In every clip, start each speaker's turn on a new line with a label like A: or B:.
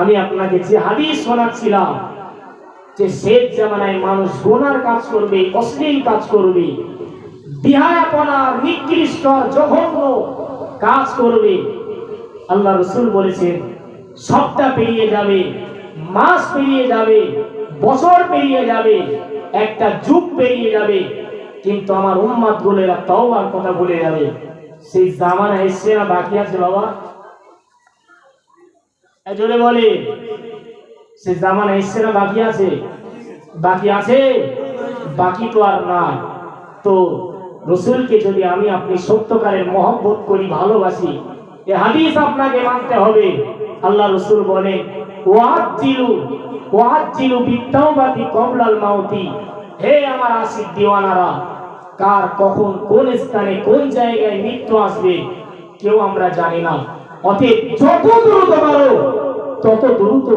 A: আমি আপনাকে যে হাদিস শোনাচ্ছিলাম যে শেষ জামানায় মানুষ গোনার কাজ করবে, অশ্লীল কাজ করবে বিহায়াপনার নিকৃষ্ট, জঘন্য কাজ করবে। আল্লাহ রসুল বলেছেন সপ্তাহ পেরিয়ে যাবে, মাস পেরিয়ে যাবে, বছর পেরিয়ে যাবে, একটা যুগ পেরিয়ে যাবে, কিন্তু আমার উম্মাদ গুলেরা তওবার কথা বলে যাবে। সেই জামানা এসছে না বাকি আছে বাবা? জোরে বলে। সে জামানা এসছে না বাকি আছে? বাকি আছে? বাকি তো আর না তো রসুলকে যদি আমি আপনি সত্যকারের মহব্বত করি, ভালোবাসি, এ হাদিস আপনাকে মানতে হবে। আল্লাহ রসুল বলে কার কখন কোন স্থানে কোন জায়গায় মৃত্যু আসবে, কেউ আমরা জানি না। অতএব যত দ্রুত পারো, তত দ্রুত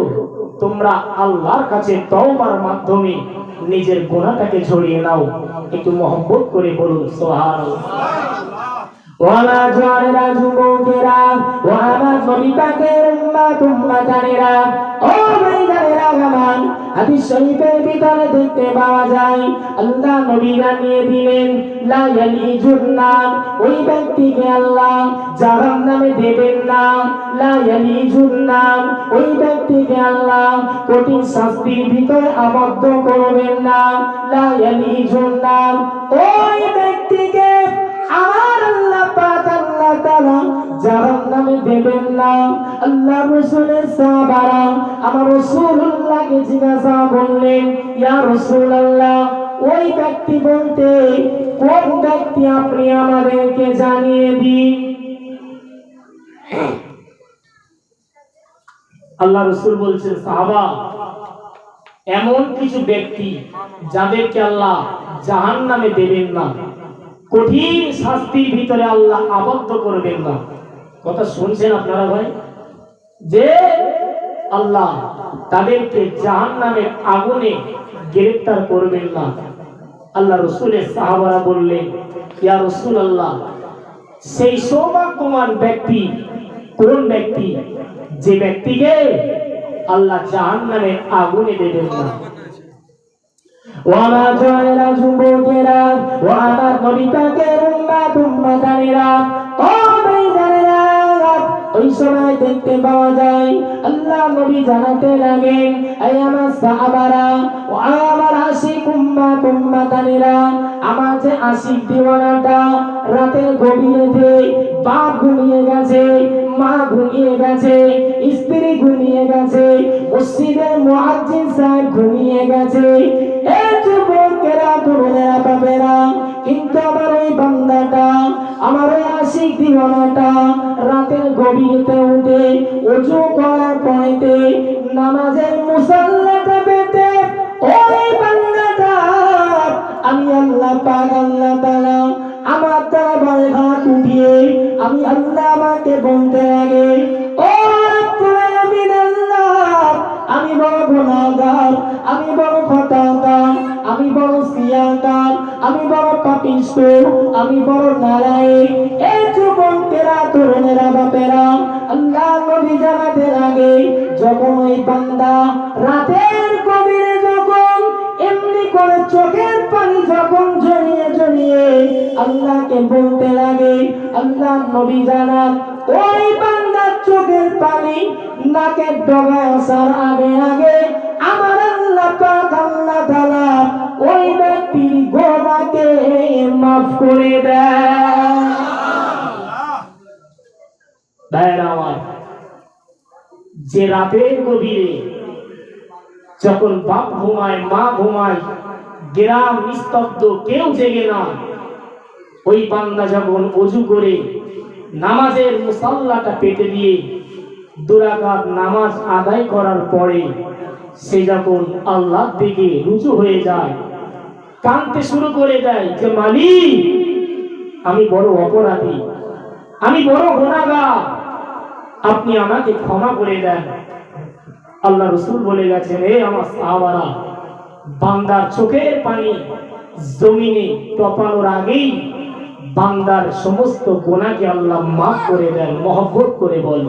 A: তোমরা আল্লাহর কাছে তওবার মাধ্যমে নিজের গোনাটাকে ঝরিয়ে নাও। একটু মহব্বত করে বলুন, সুবহানাল্লাহ। ওয়ালা জোয়ারেরা, যুবকেরা ও আমার নবীপাকের উম্মাত, উম্মাতানেরা হাদিস শরীফের ভিতরে দেখতে পাওয়া যায়, আল্লাহ দিলেন ওই ব্যক্তিকে আল্লাহ জাহান নামে দেবেন না। ওই ব্যক্তিকে আল্লাহ কঠিন শাস্তির ভিতরে আবদ্ধ করবেন না। লা ইয়ালিজুন ওই ব্যক্তিকে আমার আল্লাহ পাক আল্লাহ তাআলা জাহান্নামে দেবেন না। আল্লাহ রাসূলের সাহাবারা আমার রাসূলুল্লাহকে জিজ্ঞাসা করলেন, ইয়া রাসূলুল্লাহ, ওই ব্যক্তি বলতে কোন ব্যক্তি আপনি আমাদেরকে জানিয়ে দিন? আল্লাহ রসুল সাহাবা, এমন কিছু ব্যক্তি যাদেরকে আল্লাহ জাহান নামে দেবেন না, কঠিন শাস্তির ভিতরে আল্লাহ আবদ্ধ করবেন না। কথা শুনছেন আপনারা ভাই? যে আল্লাহ তাদেরকে জাহান নামের আগুনে গ্রেফতার করবেন না। আল্লাহ রসুলের সাহাবারা বললেন, ইয়া রসুল আল্লাহ সেই সৌভাগ্যবান ব্যক্তি কোন ব্যক্তি, যে ব্যক্তিকে আল্লাহ জাহান নামে আগুনে দেবেন না। ওয়ামা জয়েরা যুবকেরা ও আমার নবিতাকের উম্মাত সময় দেখতে পাওয়া যায়। আল্লাহ নবী জানাতে লাগেন এই আমার সাহাবারা, ও আমার আশিক উম্মাত উম্মাতানেরা আমার যে আশিক দিওয়ানাটা রাতের গভীরেতে বাপ ঘুমিয়ে গেছে, মা ঘুমিয়ে গেছে, স্ত্রী ঘুমিয়ে গেছে মসজিদের মুয়াজ্জিন সাহেব ঘুমিয়ে গেছে এই যুবকেরা, তরুণেরা বাবেরা কিন্তু আমার ওই বান্দাটা, আমার ওই আশিক দিওয়ানাটা রাতের গভীরতে উঠে উঁচু করার পরেতে নামাজের মুসাল্লাটা পেতে, ওই বান্দাটা, আমি আল্লাহ পাক, আল্লাহ তাআলা আমার দ্বারা বলে হাত উঠিয়ে, আমি আল্লাহ আমাকে বলতে আমি বড় পাপিষ্ট, আমি বড় নারায়ণ। এই যুবকেরা তরুণেরা বাপেরা আল্লাহ নবী জানাতে লাগে যখন ওই বান্দা রাতের গভীরে যখন এমনি করে চোখের পানি যখন জড়িয়ে জড়িয়ে আল্লাহকে বলতে লাগে, আল্লাহ নবী জানান ওই বান্দার চোখের পানি নাকের ডগায় আসার আগে আগে আমার মাফ করে দেয় ভাইয়েরা যে রাতের গভীরে যখন বাপ ঘুমায়, মা ঘুমায়, গ্রাম নিস্তব্ধ, কেউ জেগে না, ওই যখন অজু করে, নামাজের মুসাল্লাটা দিয়ে দুরাকাত নামাজ আদায় করার পরে সে যখন আল্লাহর দিকে রুজু হয়ে যায় কাঁদতে শুরু করে দেয় যে, মালিক, আমি বড় অপরাধী, আমি বড় গুণাগার আপনি আমাকে ক্ষমা করে দেন। আল্লাহ রসুল বলে গেছেন হে আমার সাহাবারা, বান্দার চোখের পানি জমিনে টপানোর আগেই বান্দার সমস্ত গোনাকে আল্লাহ মাফ করে দেন, মহব্বত করে বল